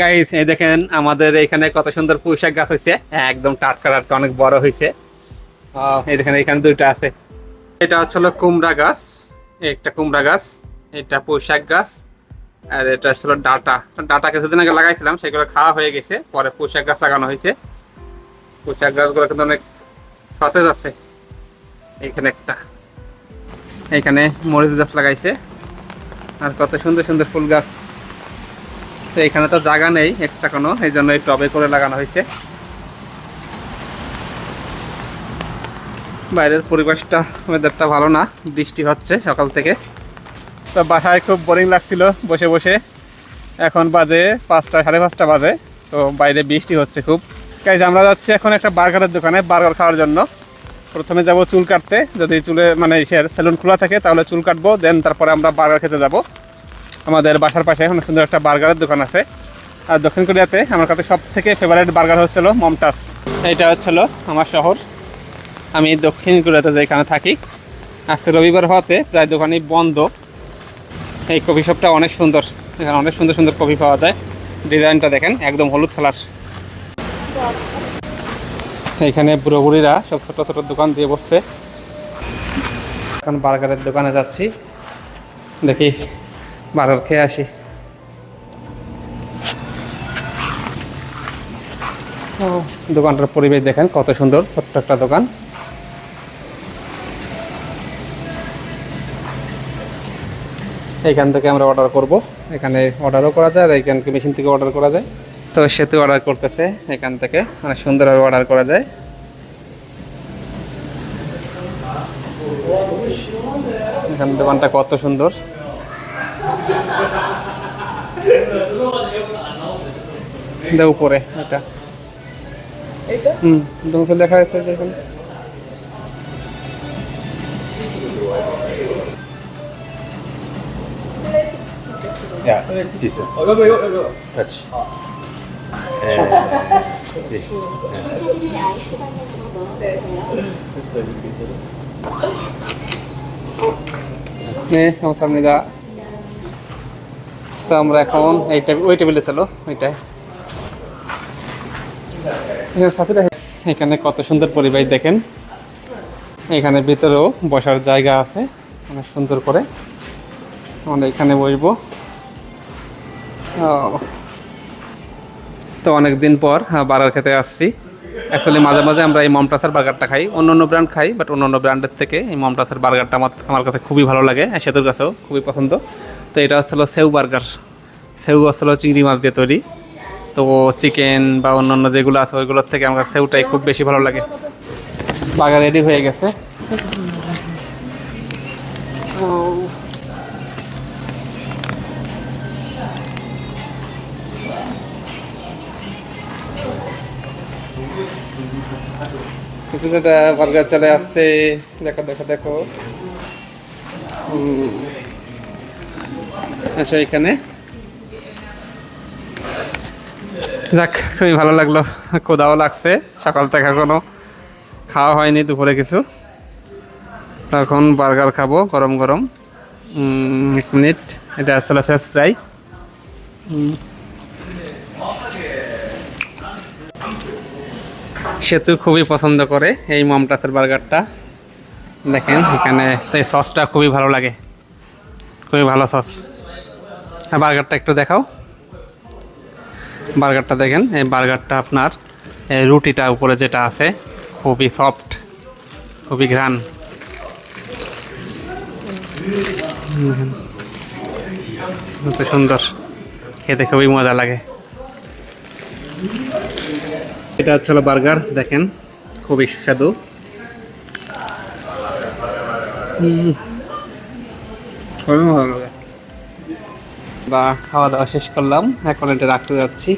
Guys এই দেখেন আমাদের এখানে কত সুন্দর পুঁইশাক গাছ হয়েছে। একদম টাটকা টাটকা অনেক বড় হয়েছে। এই দেখেন এখানে দুইটা আছে। এটা হচ্ছে হলো কুমড়া গাছ। একটা কুমড়া গাছ, এটা পুঁইশাক গাছ, আর এটা হচ্ছে হলো ডাটা। ডাটা কিছুদিন আগে লাগাইছিলাম, সেগুলো খাওয়া হয়ে গেছে। পরে পুঁইশাক গাছ লাগানো হয়েছে। পুঁইশাক গাছগুলো কিন্তু অনেক সতেজ আছে। এখানে একটা। এখানে মরিচ গাছ লাগাইছে। আর কত সুন্দর সুন্দর ফুল গাছ। তো এখানে তো জায়গা নেই এক্সট্রা কোনো, এই জন্য এই টবে করে লাগানো হয়েছে। বাইরের পরিবেশটা ওয়েদারটা ভালো না, বৃষ্টি হচ্ছে সকাল থেকে। তো বাসায় খুব বোরিং লাগছিল বসে বসে। এখন বাজে পাঁচটা, সাড়ে পাঁচটা বাজে, তো বাইরে বৃষ্টি হচ্ছে খুব। কাজ আমরা যাচ্ছি এখন একটা বার্গারের দোকানে, বার্গার খাওয়ার জন্য। প্রথমে যাব চুল কাটতে, যদি চুলে মানে সেলুন খোলা থাকে, তাহলে চুল কাটবো দেন তারপরে আমরা বার্গার খেতে যাব। আমাদের বাসার পাশে অনেক সুন্দর একটা বার্গারের দোকান আছে। আর দক্ষিণ কোরিয়াতে আমার কাছে সব থেকে ফেভারিট বার্গার হচ্ছিল মমটাস এটা হচ্ছিল আমার শহর। আমি দক্ষিণ কোরিয়াতে যেখানে থাকি, আজকে রবিবার হওয়াতে প্রায় দোকানই বন্ধ। এই কফি শপটা অনেক সুন্দর। এখানে অনেক সুন্দর সুন্দর কফি পাওয়া যায়। ডিজাইনটা দেখেন, একদম হলুদ কালার। এখানে বুড়ো বুড়িরা সব ছোট ছোট দোকান দিয়ে বসছে। এখন বার্গারের দোকানে যাচ্ছি। দেখি বার্গার খেয়ে আসি। দোকানটার পরিবেশ দেখেন, কত সুন্দর, ছোট্ট একটা দোকান। এইখান থেকে আমরা অর্ডার করব। এখানে অর্ডারও করা যায়, আর এখান থেকে মেশিন থেকে অর্ডার করা যায়। তো সেতু অর্ডার করতেছে এখান থেকে অনেক সুন্দরভাবে অর্ডার করা যায়। এখানে দোকানটা কত সুন্দর। দে উপরে এটা হুম দোকান লেখা আছে দেখুন Ja, diese. Touch. Äh, this. নে সমস্যা আমরা এখন এই ওই টেবিলে চলো, ওইটাই। এখানে কত সুন্দর পরিবেশ দেখেন। এখানে ভিতরেও বসার জায়গা আছে, অনেক সুন্দর করে। আমরা এখানে বসবো। তো অনেক দিন পর বার্গার খেতে আসছি। অ্যাকচুয়ালি মাঝে মাঝে আমরা এই মমটাসের বার্গারটা খাই। অন্য অন্য ব্র্যান্ড খাই বাট অন্য অন্য ব্র্যান্ডের থেকে এই মমটাসের বার্গারটা আমার আমার কাছে খুবই ভালো লাগে। সেতুর কাছেও খুবই পছন্দ। তো এটা হচ্ছিল সেউ বার্গার। সেউ হচ্ছিল চিংড়ি মাছ দিয়ে তৈরি। তো চিকেন বা অন্য অন্য যেগুলো আছে, ওইগুলোর থেকে আমার সেউটাই খুব বেশি ভালো লাগে। বার্গার রেডি হয়ে গেছে। বার্গার চলে আসছে। দেখো দেখো দেখো। আচ্ছা এখানে। যাক, খুবই ভালো লাগল। কোদাও লাগছে, সকাল থেকে এখনও খাওয়া হয়নি, দুপুরে কিছু। তখন বার্গার খাব, গরম গরম। এক মিনিট, এটা আসলে ফ্রেশ ফ্রাই সেতু খুবই পছন্দ করে এই মমটাসের বার্গারটা। দেখেন, এখানে সেই সসটা খুবই ভালো লাগে। খুবই ভালো সস আর বার্গারটা একটু দেখাও। বার্গারটা দেখেন, এই বার্গারটা আপনার রুটিটা উপরে যেটা আছে, খুবই সফট খুবই ঘ্রাণ। দেখেন। সুন্দর, খেতে খুবই মজা লাগে। এটা হচ্ছে বার্গার, দেখেন, খুবই সুস্বাদু। খুবই ভালো লাগে। বা খাওয়া দাওয়া শেষ করলাম। এখন এটা রাখতে যাচ্ছি।